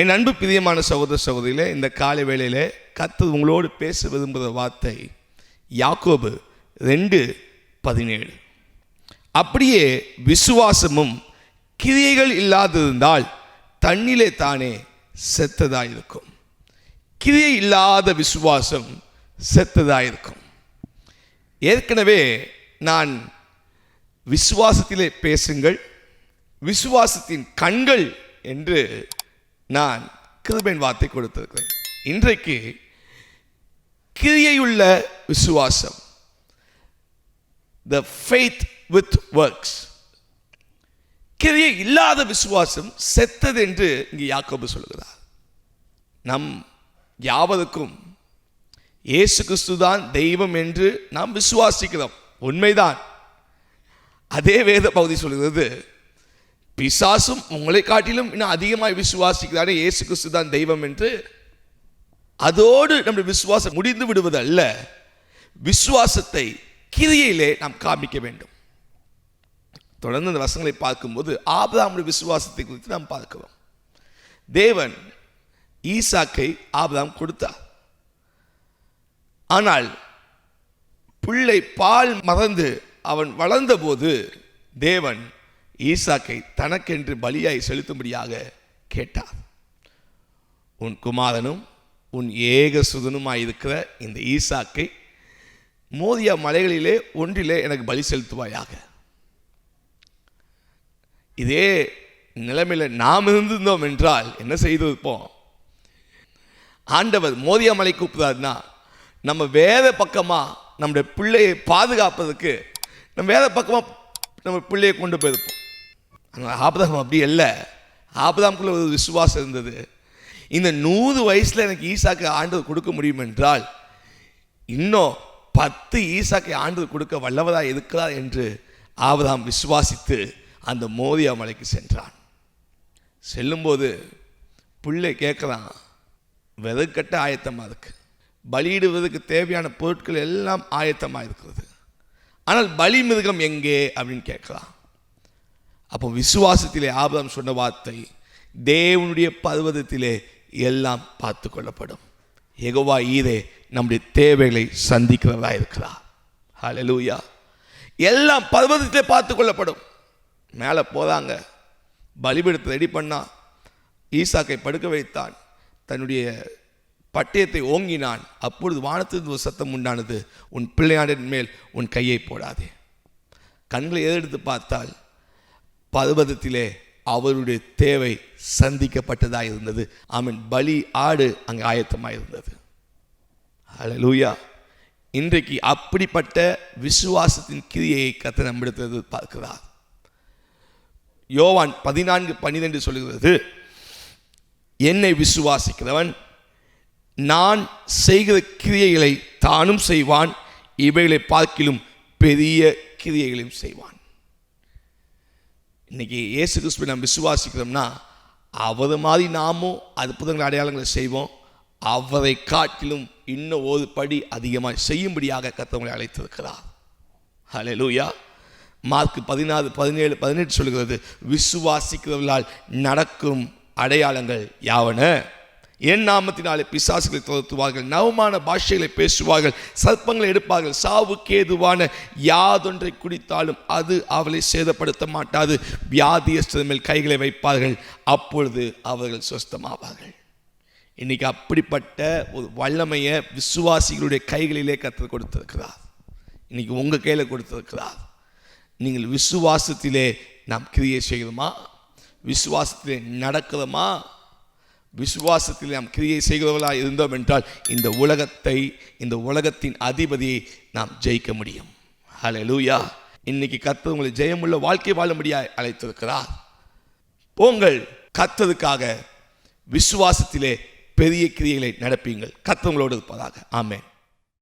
என் அன்பு பிரியமான சகோதர சகோதரியில் இந்த காலை வேளையிலே கத்து உங்களோடு பேச விரும்புகிற வார்த்தை யாக்கோபு ரெண்டு பதினேழு. அப்படியே விசுவாசமும் கிரியைகள் இல்லாதிருந்தால் தன்னிலே தானே செத்ததாயிருக்கும். கிரியை இல்லாத விசுவாசம் செத்ததாக இருக்கும் ஏற்கனவே நான் விசுவாசத்திலே பேசுங்கள் விசுவாசத்தின் கண்கள் என்று நான் கிருபையின் வார்த்தை கொடுத்திருக்கிறேன். இன்றைக்கு கிரியையுள்ள விசுவாசம். த ஃபெய்த் வித் ஒர்க்ஸ் கிரியை இல்லாத விசுவாசம் செத்தது என்று இங்கே யாக்கோபு சொல்கிறார் நம் யாவதுக்கும் இயேசு கிறிஸ்து தான் தெய்வம் என்று நாம் விசுவாசிக்கிறோம். உண்மைதான். அதே வேத பகுதி சொல்கிறது பிசாசும் உங்களை காட்டிலும் இன்னும் அதிகமாய் விசுவாசிக்கிறாரே இயேசு கிறிஸ்து தான் தெய்வம் என்று. அதோடு நம்முடைய விசுவாசம் முடிந்து விடுவது அல்ல விசுவாசத்தை கிரியையிலே நாம் காமிக்க வேண்டும். தொடர்ந்து அந்த வசங்களை பார்க்கும்போது ஆபதாமுடைய விசுவாசத்தை குறித்து நாம் பார்க்கிறோம் தேவன் ஈசாக்கை ஆபதாம் கொடுத்தார். ஆனால் பிள்ளை பால் மறந்து அவன் வளர்ந்தபோது தேவன் ஈசாக்கை தனக்கென்று பலியாய் செலுத்தும்படியாக கேட்டார். உன் குமாரனும் உன் ஏக சுதனுமாயிருக்கிற இந்த ஈசாக்கை மோதியா மலைகளிலே ஒன்றிலே எனக்கு பலி செலுத்துவாயாக. இதே நிலைமையில் நாம் இருந்திருந்தோம் என்றால் என்ன செய்திருப்போம்? ஆண்டவர் மோதியா மலை கூப்பிடாருன்னா நம்ம வேத பக்கமாக நம்முடைய பிள்ளையை பாதுகாப்பதற்கு நம்ம வேத பக்கமாக நம்ம பிள்ளையை கொண்டு போயிருப்போம். ஆனால் ஆபதாம் அப்படி இல்லை ஆபதாம்குள்ள ஒரு விசுவாசம் இருந்தது. இந்த நூறு வயசில் எனக்கு ஈசாக்கு ஆண்டு கொடுக்க முடியும் என்றால் இன்னும் பத்து ஈசாக்கை ஆண்டு கொடுக்க வல்லவராக இருக்கிறார் என்று ஆபதாம் விசுவாசித்து அந்த மோதியா மலைக்கு சென்றான். செல்லும்போது பிள்ளை கேட்குறான் விதக்கட்ட ஆயத்தமாக இருக்குது பலியிடுவதற்கு தேவையான பொருட்கள் எல்லாம் ஆயத்தமாக இருக்கிறது. ஆனால் பலி மிருகம் எங்கே? அப்படின்னு கேட்கலாம் அப்போ விசுவாசத்திலே ஆபரம் சொன்ன வார்த்தை தேவனுடைய பர்வதத்திலே எல்லாம் பார்த்து கொள்ளப்படும் எகவா ஈரே நம்முடைய தேவைகளை சந்திக்கிறதா இருக்கிறார். ஹலலூயா எல்லாம் பர்வதத்திலே பார்த்து கொள்ளப்படும் மேலே போகிறாங்க பலிபீடத்தை ரெடி பண்ணா ஈசாக்கை படுக்க வைத்தான். தன்னுடைய பட்டயத்தை ஓங்கினான். அப்பொழுது வானத்திலிருந்து ஒரு சத்தம் உண்டானது உன் பிள்ளையாடின் மேல் உன் கையை போடாதே. கண்களை ஏதெடுத்து பார்த்தால் பர்வதத்திலே அவருடைய தேவை சந்திக்கப்பட்டதாக இருந்தது. ஆமீன். பலி ஆடு அங்கே ஆயத்தமாக இருந்தது. லூயா இன்றைக்கு அப்படிப்பட்ட விசுவாசத்தின் கிரியையை கத்த நம்மிடத்தில் பார்க்கிறார் யோவான் பதினான்கு பன்னிரெண்டு சொல்கிறது என்னை விசுவாசிக்கிறவன் நான் செய்கிற கிரியைகளை தானும் செய்வான் இவைகளை பார்க்கிலும் பெரிய கிரியைகளையும் செய்வான். இன்றைக்கி இயேசு கிறிஸ்துவை நம்ம விசுவாசிக்கிறோம்னா அவர் மாதிரி நாமும் அற்புதங்கள் அடையாளங்களை செய்வோம். அவரை காட்டிலும் இன்னும் ஒரு படி அதிகமாக செய்யும்படியாக கத்தவங்களை அழைத்திருக்கிறார். ஹalleluya மார்க் பதினாறு பதினேழு பதினெட்டு சொல்கிறது விசுவாசிக்கிறவர்களால் நடக்கும் அடையாளங்கள் யாவன? என் நாமத்தினாலே பிசாசுகளை துரத்துவார்கள் நவமான பாஷைகளை பேசுவார்கள் சர்ப்பங்களை எடுப்பார்கள். சாவுக்கு ஏதுவான யாதொன்றை குடித்தாலும் அது அவளை சேதப்படுத்த மாட்டாது. வியாதியஸ்தன் மேல் கைகளை வைப்பார்கள் அப்பொழுது அவர்கள் சுஸ்தமாவார்கள். இன்னைக்கு அப்படிப்பட்ட ஒரு வல்லமையை விசுவாசிகளுடைய கைகளிலே கற்றுக் கொடுத்திருக்கிறார். இன்னைக்கு உங்கள் கையில் கொடுத்திருக்கிறார். நீங்கள் விசுவாசத்திலே நாம் கிரியை செய்கிறோமா? விசுவாசத்திலே நடக்கிறோமா? விசுவாசத்தில் நாம் கிரியை செய்கிறவர்களாக இருந்தோம் என்றால் இந்த உலகத்தை இந்த உலகத்தின் அதிபதியை நாம் ஜெயிக்க முடியும். ஹலோ லூயா இன்னைக்கு கர்த்தர் உங்களை ஜெயமுள்ள வாழ்க்கை வாழும்படியாக அழைத்திருக்கிறார். போங்கள் கத்ததுக்காக விசுவாசத்திலே பெரிய கிரியைகளை நடப்பீங்கள். கத்தவங்களோடு இருப்பதாக. ஆமேன்